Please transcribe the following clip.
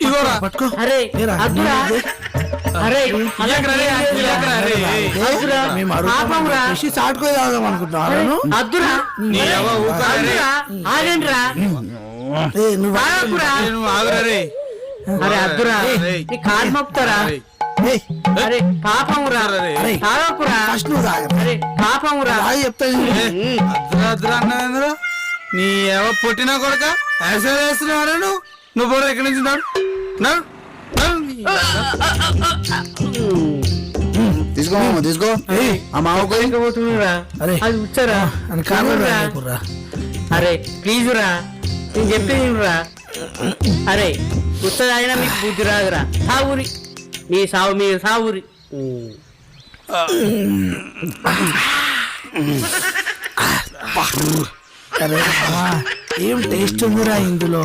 ఇగోరా. పట్టుకో. అరే అద్దురా. అరే ఇయ్యకురా రే, రే. అద్దురా. అనుకుంటున్నాను అద్దురా. నీ ఎవ ఊరుకోరా రే. అద్దురా. ఆగండిరా. ఏ నువ్వు తాగకురా ఏ, నువ్వు ఆగురా రే. అరే అద్దురా. ఏయ్. నీ కాలు మొక్తారా రే. ఏయ్, అరే పాపంరా. అరే. తాగకురా. ఫస్ట్ నువ్వు తాగ. అరే పాపంరా. తాగి చెప్తాను ఏ, అద్దురా అద్దురా అన్నదేంద్రా? నీ ఎవ పుట్టినా కొడక? యాక్సిడెంట్ వేస్తున్నావు నువ్వు? నువ్వు పోరా ఎక్కడి నుంచి నాడు. నాడు. తీసుకో తీసుకో. ఆ మామ పోయి. పోతున్నారా అరే. అది అని. అరే ప్లీజ్ రా నేను చెప్పేది రా అరే మీకు బుద్ధి రాదురా. సావురి. మీ సావు మీ సావురి. అరే ఏం టేస్ట్ ఉందిరా ఇందులో?